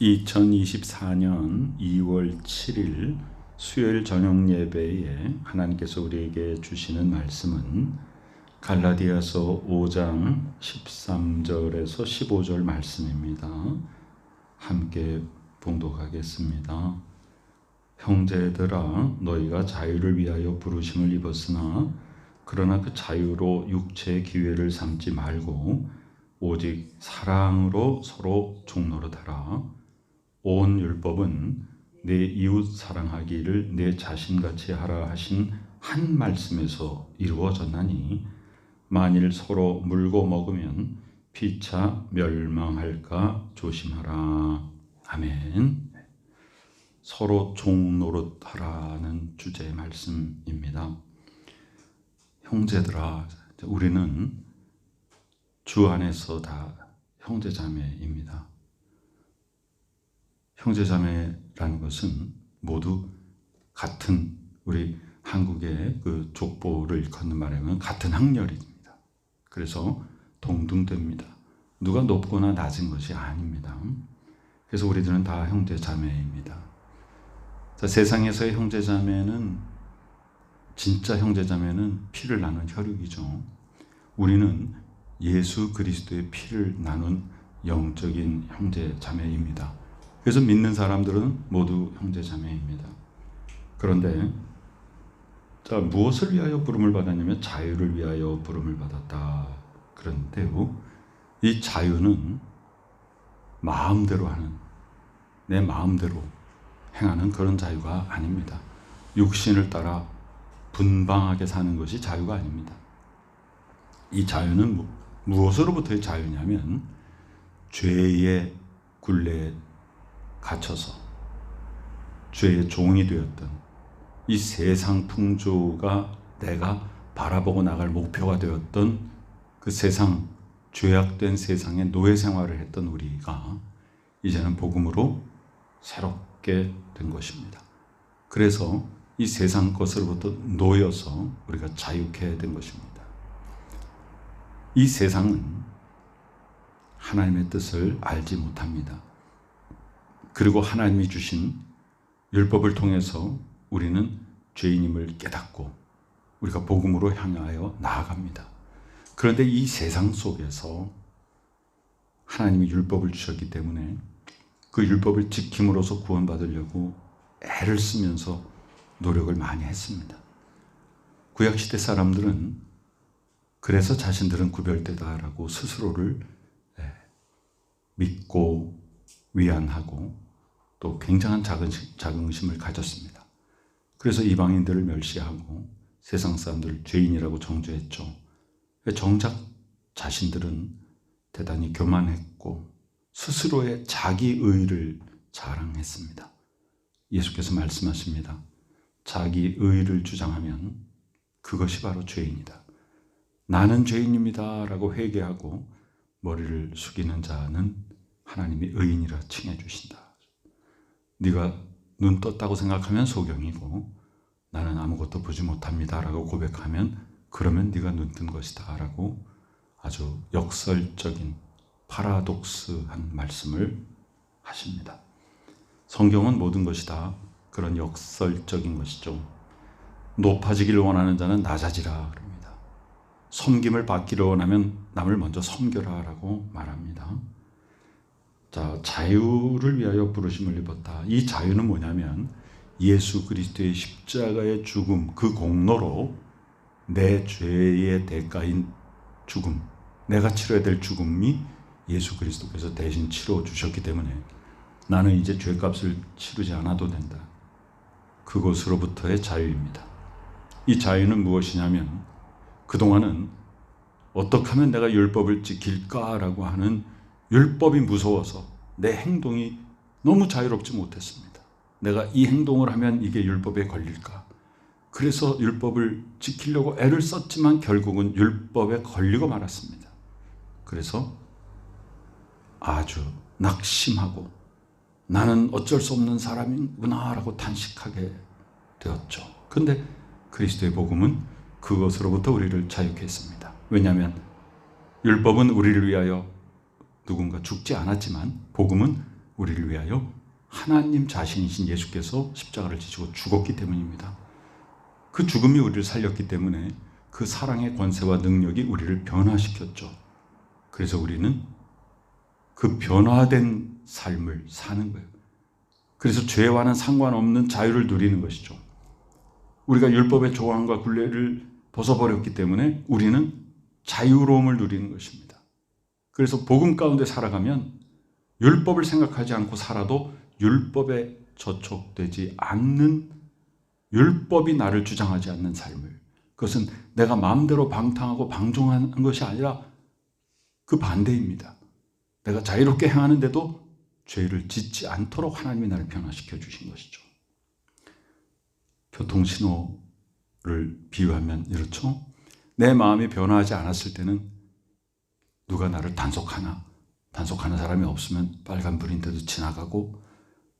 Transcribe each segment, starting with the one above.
2024년 2월 7일 수요일 저녁 예배에 하나님께서 우리에게 주시는 말씀은 갈라디아서 5장 13절에서 15절 말씀입니다. 함께 봉독하겠습니다. 형제들아 너희가 자유를 위하여 부르심을 입었으나 그러나 그 자유로 육체의 기회를 삼지 말고 오직 사랑으로 서로 종노릇하라. 온 율법은 내 이웃 사랑하기를 내 자신같이 하라 하신 한 말씀에서 이루어졌나니 만일 서로 물고 먹으면 피차 멸망할까 조심하라. 아멘. 서로 종 노릇하라는 주제의 말씀입니다. 형제들아, 우리는 주 안에서 다 형제 자매입니다. 형제자매라는 것은 모두 같은 우리 한국의 그 족보를 일컫는 말하면 같은 학렬입니다. 그래서 동등됩니다. 누가 높거나 낮은 것이 아닙니다. 그래서 우리들은 다 형제 자매입니다. 자, 세상에서의 형제 자매는 진짜 형제 자매는 피를 나눈 혈육이죠. 우리는 예수 그리스도의 피를 나눈 영적인 형제 자매입니다. 그래서 믿는 사람들은 모두 형제 자매입니다. 그런데 자 무엇을 위하여 부름을 받았냐면 자유를 위하여 부름을 받았다. 그런데요, 이 자유는 마음대로 하는 내 마음대로 행하는 그런 자유가 아닙니다. 육신을 따라 분방하게 사는 것이 자유가 아닙니다. 이 자유는 무엇으로부터의 자유냐면 죄의 굴레에 갇혀서 죄의 종이 되었던 이 세상 풍조가 내가 바라보고 나갈 목표가 되었던 그 세상 죄악된 세상의 노예 생활을 했던 우리가 이제는 복음으로 새롭게 된 것입니다. 그래서 이 세상 것으로부터 놓여서 우리가 자유케 된 것입니다. 이 세상은 하나님의 뜻을 알지 못합니다. 그리고 하나님이 주신 율법을 통해서 우리는 죄인임을 깨닫고 우리가 복음으로 향하여 나아갑니다. 그런데 이 세상 속에서 하나님이 율법을 주셨기 때문에 그 율법을 지킴으로써 구원받으려고 애를 쓰면서 노력을 많이 했습니다. 구약시대 사람들은 그래서 자신들은 구별되다라고 스스로를 예, 믿고 위안하고 또 굉장한 자긍심을 가졌습니다. 그래서 이방인들을 멸시하고 세상 사람들을 죄인이라고 정죄했죠. 정작 자신들은 대단히 교만했고 스스로의 자기 의를 자랑했습니다. 예수께서 말씀하십니다. 자기 의를 주장하면 그것이 바로 죄인이다. 나는 죄인입니다. 라고 회개하고 머리를 숙이는 자는 하나님이 의인이라 칭해 주신다. 네가 눈 떴다고 생각하면 소경이고 나는 아무것도 보지 못합니다. 라고 고백하면 그러면 네가 눈 뜬 것이다. 라고 아주 역설적인 파라독스한 말씀을 하십니다. 성경은 모든 것이 다 그런 역설적인 것이죠. 높아지기를 원하는 자는 낮아지라. 섬김을 받기를 원하면 남을 먼저 섬겨라라고 말합니다. 자, 자유를 위하여 부르심을 입었다. 이 자유는 뭐냐면 예수 그리스도의 십자가의 죽음, 그 공로로 내 죄의 대가인 죽음, 내가 치러야 될 죽음이 예수 그리스도께서 대신 치러 주셨기 때문에 나는 이제 죄값을 치르지 않아도 된다. 그것으로부터의 자유입니다. 이 자유는 무엇이냐면 그동안은 어떻게 하면 내가 율법을 지킬까라고 하는 율법이 무서워서 내 행동이 너무 자유롭지 못했습니다. 내가 이 행동을 하면 이게 율법에 걸릴까? 그래서 율법을 지키려고 애를 썼지만 결국은 율법에 걸리고 말았습니다. 그래서 아주 낙심하고 나는 어쩔 수 없는 사람이구나라고 탄식하게 되었죠. 근데 그리스도의 복음은 그것으로부터 우리를 자유케 했습니다. 왜냐하면 율법은 우리를 위하여 누군가 죽지 않았지만 복음은 우리를 위하여 하나님 자신이신 예수께서 십자가를 지시고 죽었기 때문입니다. 그 죽음이 우리를 살렸기 때문에 그 사랑의 권세와 능력이 우리를 변화시켰죠. 그래서 우리는 그 변화된 삶을 사는 거예요. 그래서 죄와는 상관없는 자유를 누리는 것이죠. 우리가 율법의 조항과 굴레를 벗어버렸기 때문에 우리는 자유로움을 누리는 것입니다. 그래서 복음 가운데 살아가면 율법을 생각하지 않고 살아도 율법에 저촉되지 않는 율법이 나를 주장하지 않는 삶을 그것은 내가 마음대로 방탕하고 방종하는 것이 아니라 그 반대입니다. 내가 자유롭게 행하는데도 죄를 짓지 않도록 하나님이 나를 변화시켜 주신 것이죠. 교통신호를 비유하면 이렇죠. 내 마음이 변화하지 않았을 때는 누가 나를 단속하나 단속하는 사람이 없으면 빨간불인데도 지나가고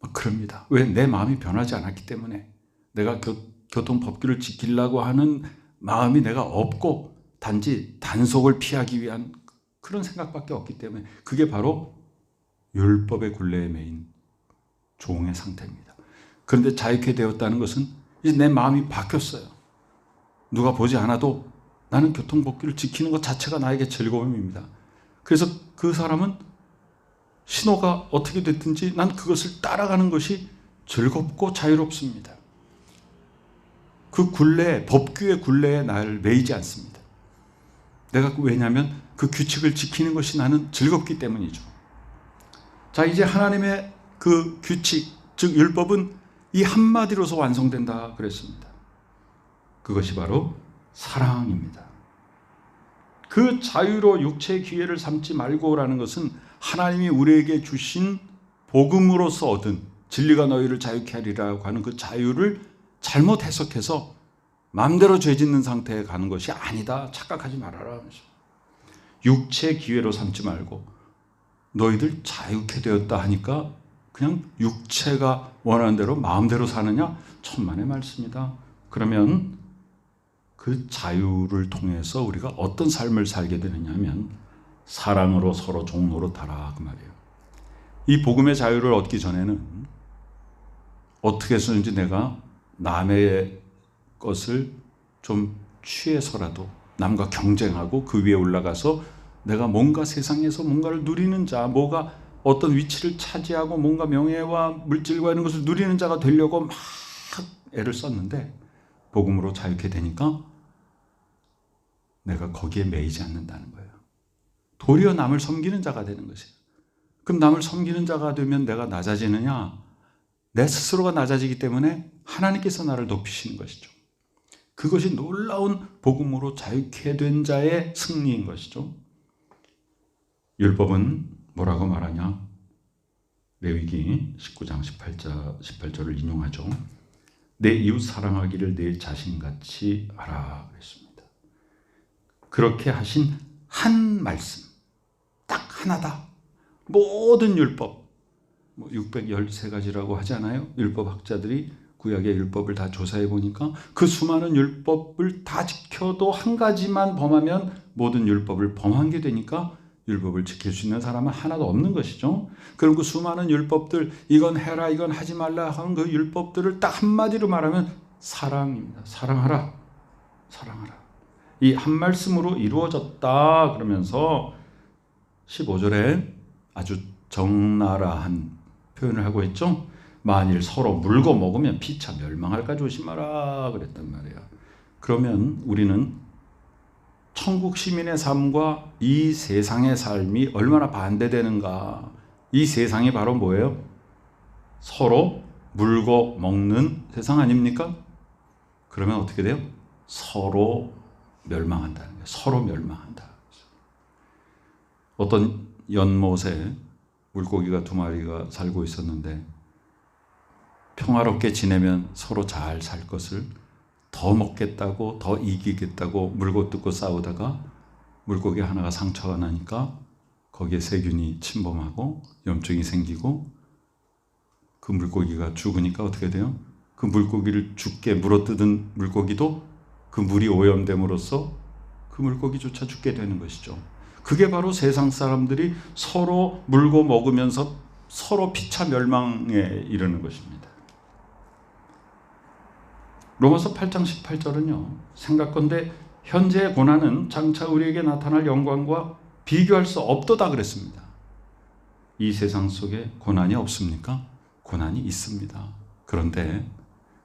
막 그럽니다. 왜? 내 마음이 변하지 않았기 때문에 내가 교, 교통법규를 지키려고 하는 마음이 내가 없고 단지 단속을 피하기 위한 그런 생각밖에 없기 때문에 그게 바로 율법의 굴레에 매인 종의 상태입니다. 그런데 자유케 되었다는 것은 이제 내 마음이 바뀌었어요. 누가 보지 않아도 나는 교통법규를 지키는 것 자체가 나에게 즐거움입니다. 그래서 그 사람은 신호가 어떻게 됐든지 난 그것을 따라가는 것이 즐겁고 자유롭습니다. 그 굴레, 법규의 굴레에 나를 매이지 않습니다. 내가 왜냐하면 그 규칙을 지키는 것이 나는 즐겁기 때문이죠. 자, 이제 하나님의 그 규칙, 즉 율법은 이 한마디로서 완성된다 그랬습니다. 그것이 바로 사랑입니다. 그 자유로 육체의 기회를 삼지 말고라는 것은 하나님이 우리에게 주신 복음으로서 얻은 진리가 너희를 자유케 하리라고 하는 그 자유를 잘못 해석해서 마음대로 죄 짓는 상태에 가는 것이 아니다. 착각하지 말아라. 육체 기회로 삼지 말고 너희들 자유케 되었다 하니까 그냥 육체가 원하는 대로 마음대로 사느냐? 천만의 말씀이다. 그러면 그 자유를 통해서 우리가 어떤 삶을 살게 되느냐면 사랑으로 서로 종로로 따라 그 말이에요. 이 복음의 자유를 얻기 전에는 어떻게 해서든지 내가 남의 것을 좀 취해서라도 남과 경쟁하고 그 위에 올라가서 내가 뭔가 세상에서 뭔가를 누리는 자, 뭐가 어떤 위치를 차지하고 뭔가 명예와 물질과 이런 것을 누리는 자가 되려고 막 애를 썼는데 복음으로 자유케 되니까 내가 거기에 매이지 않는다는 거예요. 도리어 남을 섬기는 자가 되는 것이에요. 그럼 남을 섬기는 자가 되면 내가 낮아지느냐? 내 스스로가 낮아지기 때문에 하나님께서 나를 높이시는 것이죠. 그것이 놀라운 복음으로 자유케 된 자의 승리인 것이죠. 율법은 뭐라고 말하냐? 레위기 19장 18절, 18절을 인용하죠. 내 이웃 사랑하기를 내 자신같이 하라 그랬습니다. 그렇게 하신 한 말씀, 딱 하나다. 모든 율법, 뭐 613가지라고 하잖아요. 율법 학자들이 구약의 율법을 다 조사해 보니까 그 수많은 율법을 다 지켜도 한 가지만 범하면 모든 율법을 범한 게 되니까 율법을 지킬 수 있는 사람은 하나도 없는 것이죠. 그리고 그 수많은 율법들 이건 해라 이건 하지 말라 하는 그 율법들을 딱 한마디로 말하면 사랑입니다. 사랑하라. 사랑하라. 이 한 말씀으로 이루어졌다 그러면서 15절에 아주 적나라한 표현을 하고 있죠. 만일 서로 물고 먹으면 피차 멸망할까 조심하라 그랬단 말이에요. 그러면 우리는 천국 시민의 삶과 이 세상의 삶이 얼마나 반대되는가. 이 세상이 바로 뭐예요? 서로 물고 먹는 세상 아닙니까? 그러면 어떻게 돼요? 서로 멸망한다는 거예요. 서로 멸망한다. 어떤 연못에 물고기가 두 마리가 살고 있었는데 평화롭게 지내면 서로 잘 살 것을 더 먹겠다고 더 이기겠다고 물고 뜯고 싸우다가 물고기 하나가 상처가 나니까 거기에 세균이 침범하고 염증이 생기고 그 물고기가 죽으니까 어떻게 돼요? 그 물고기를 죽게 물어뜯은 물고기도 그 물이 오염됨으로써 그 물고기조차 죽게 되는 것이죠. 그게 바로 세상 사람들이 서로 물고 먹으면서 서로 피차 멸망에 이르는 것입니다. 로마서 8장 18절은요. 생각건대 현재의 고난은 장차 우리에게 나타날 영광과 비교할 수 없도다 그랬습니다. 이 세상 속에 고난이 없습니까? 고난이 있습니다. 그런데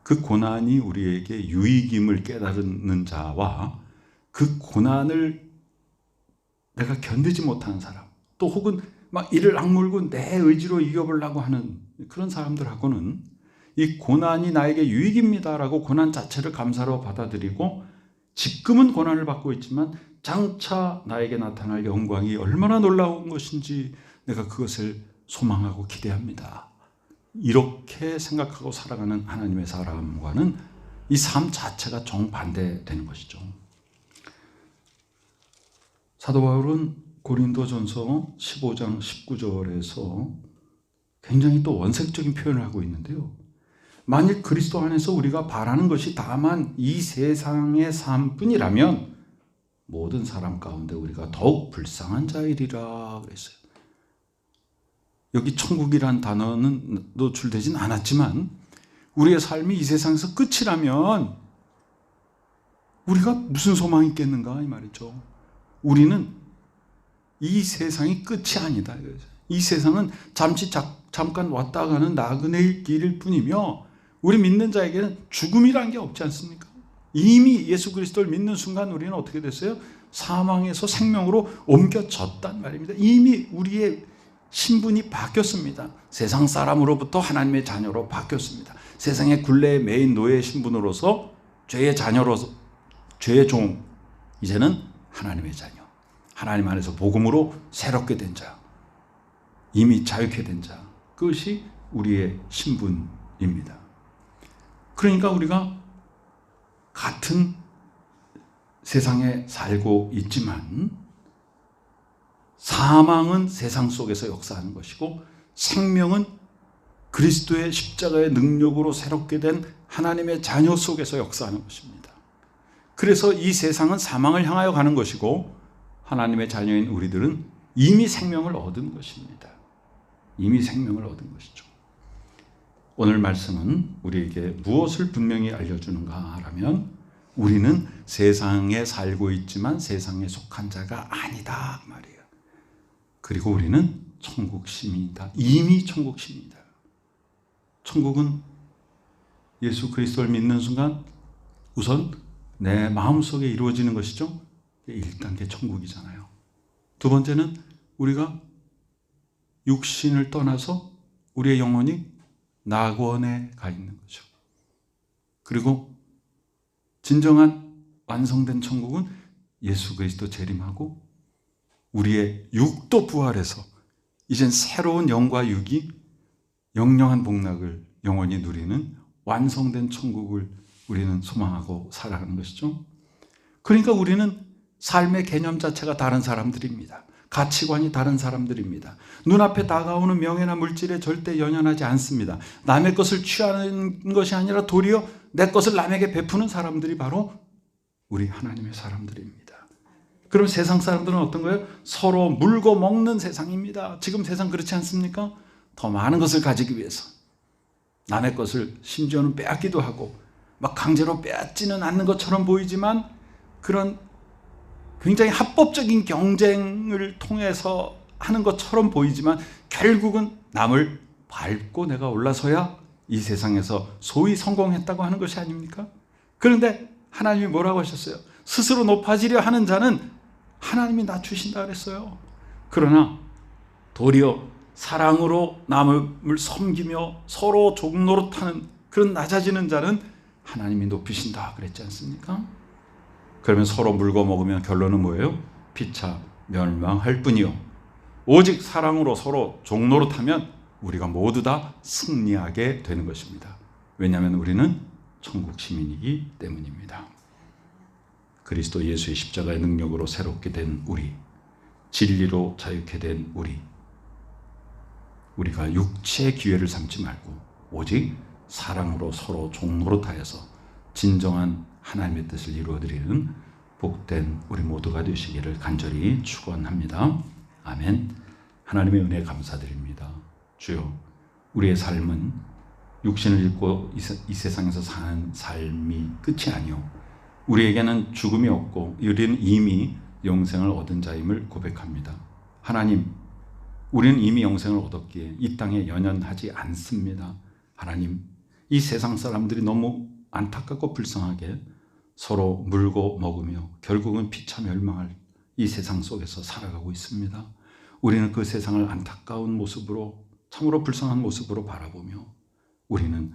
그 고난이 우리에게 유익임을 깨달는 자와 그 고난을 내가 견디지 못하는 사람, 또 혹은 막 이를 악물고 내 의지로 이겨보려고 하는 그런 사람들하고는 이 고난이 나에게 유익입니다라고 고난 자체를 감사로 받아들이고 지금은 고난을 받고 있지만 장차 나에게 나타날 영광이 얼마나 놀라운 것인지 내가 그것을 소망하고 기대합니다. 이렇게 생각하고 살아가는 하나님의 사람과는 이 삶 자체가 정반대되는 것이죠. 사도 바울은 고린도전서 15장 19절에서 굉장히 또 원색적인 표현을 하고 있는데요. 만일 그리스도 안에서 우리가 바라는 것이 다만 이 세상의 삶뿐이라면 모든 사람 가운데 우리가 더욱 불쌍한 자이리라 그랬어요. 여기 천국이란 단어는 노출되진 않았지만 우리의 삶이 이 세상에서 끝이라면 우리가 무슨 소망이 있겠는가 이 말이죠. 우리는 이 세상이 끝이 아니다. 이 세상은 잠시 자, 잠깐 왔다 가는 나그네의 길일 뿐이며 우리 믿는 자에게는 죽음이란 게 없지 않습니까? 이미 예수 그리스도를 믿는 순간 우리는 어떻게 됐어요? 사망에서 생명으로 옮겨졌단 말입니다. 이미 우리의 신분이 바뀌었습니다. 세상 사람으로부터 하나님의 자녀로 바뀌었습니다. 세상의 굴레에 매인 노예의 신분으로서 죄의 자녀로서 죄의 종 이제는 하나님의 자녀. 하나님 안에서 복음으로 새롭게 된 자. 이미 자유케 된 자. 그것이 우리의 신분입니다. 그러니까 우리가 같은 세상에 살고 있지만 사망은 세상 속에서 역사하는 것이고 생명은 그리스도의 십자가의 능력으로 새롭게 된 하나님의 자녀 속에서 역사하는 것입니다. 그래서 이 세상은 사망을 향하여 가는 것이고 하나님의 자녀인 우리들은 이미 생명을 얻은 것입니다. 이미 생명을 얻은 것이죠. 오늘 말씀은 우리에게 무엇을 분명히 알려주는가 하면 우리는 세상에 살고 있지만 세상에 속한 자가 아니다 말이에요. 그리고 우리는 천국 시민이다. 이미 천국 시민이다. 천국은 예수 그리스도를 믿는 순간 우선 내 마음속에 이루어지는 것이죠. 1단계 천국이잖아요. 두 번째는 우리가 육신을 떠나서 우리의 영혼이 낙원에 가 있는 거죠. 그리고 진정한 완성된 천국은 예수 그리스도 재림하고 우리의 육도 부활해서 이젠 새로운 영과 육이 영영한 복락을 영원히 누리는 완성된 천국을 우리는 소망하고 살아가는 것이죠. 그러니까 우리는 삶의 개념 자체가 다른 사람들입니다. 가치관이 다른 사람들입니다. 눈앞에 다가오는 명예나 물질에 절대 연연하지 않습니다. 남의 것을 취하는 것이 아니라 도리어 내 것을 남에게 베푸는 사람들이 바로 우리 하나님의 사람들입니다. 그럼 세상 사람들은 어떤 거예요? 서로 물고 먹는 세상입니다. 지금 세상 그렇지 않습니까? 더 많은 것을 가지기 위해서 남의 것을 심지어는 빼앗기도 하고 막 강제로 빼앗지는 않는 것처럼 보이지만 그런 굉장히 합법적인 경쟁을 통해서 하는 것처럼 보이지만 결국은 남을 밟고 내가 올라서야 이 세상에서 소위 성공했다고 하는 것이 아닙니까? 그런데 하나님이 뭐라고 하셨어요? 스스로 높아지려 하는 자는 하나님이 낮추신다 그랬어요. 그러나 도리어 사랑으로 남을 섬기며 서로 종노릇하는 그런 낮아지는 자는 하나님이 높이신다 그랬지 않습니까? 그러면 서로 물고 먹으면 결론은 뭐예요? 피차 멸망할 뿐이요. 오직 사랑으로 서로 종노릇하면 우리가 모두 다 승리하게 되는 것입니다. 왜냐하면 우리는 천국 시민이기 때문입니다. 그리스도 예수의 십자가의 능력으로 새롭게 된 우리, 진리로 자유케 된 우리, 우리가 육체의 기회를 삼지 말고 오직 사랑으로 서로 종노릇하여서 진정한 하나님의 뜻을 이루어드리는 복된 우리 모두가 되시기를 간절히 축원합니다. 아멘. 하나님의 은혜 감사드립니다. 주여 우리의 삶은 육신을 세, 이 세상에서 사는 삶이 끝이 아니요 우리에게는 죽음이 없고 우리는 이미 영생을 얻은 자임을 고백합니다. 하나님, 우리는 이미 영생을 얻었기에 이 땅에 연연하지 않습니다. 하나님, 이 세상 사람들이 너무 안타깝고 불쌍하게 서로 물고 먹으며 결국은 피차 멸망할 이 세상 속에서 살아가고 있습니다. 우리는 그 세상을 안타까운 모습으로 참으로 불쌍한 모습으로 바라보며 우리는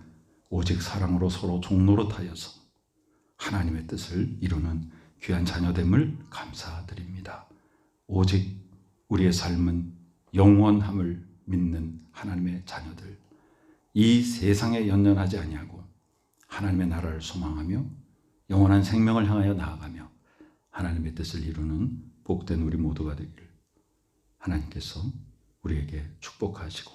오직 사랑으로 서로 종노릇하여서 하나님의 뜻을 이루는 귀한 자녀됨을 감사드립니다. 오직 우리의 삶은 영원함을 믿는 하나님의 자녀들, 이 세상에 연연하지 아니하고 하나님의 나라를 소망하며 영원한 생명을 향하여 나아가며 하나님의 뜻을 이루는 복된 우리 모두가 되기를 하나님께서 우리에게 축복하시고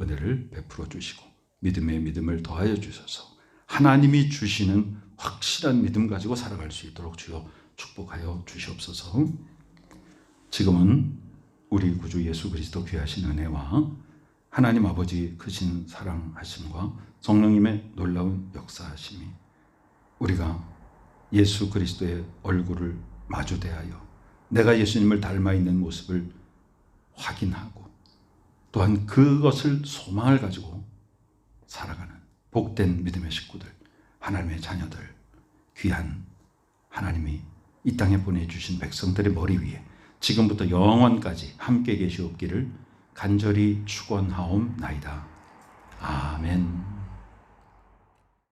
은혜를 베풀어 주시고 믿음의 믿음을 더하여 주셔서 하나님이 주시는 확실한 믿음 가지고 살아갈 수 있도록 주여 축복하여 주시옵소서. 지금은 우리 구주 예수 그리스도 귀하신 은혜와 하나님 아버지 크신 사랑하심과 성령님의 놀라운 역사하심이 우리가 예수 그리스도의 얼굴을 마주 대하여 내가 예수님을 닮아 있는 모습을 확인하고 또한 그것을 소망을 가지고 살아가는 복된 믿음의 식구들, 하나님의 자녀들, 귀한 하나님이 이 땅에 보내주신 백성들의 머리 위에 지금부터 영원까지 함께 계시옵기를 간절히 축원하옵나이다. 아멘.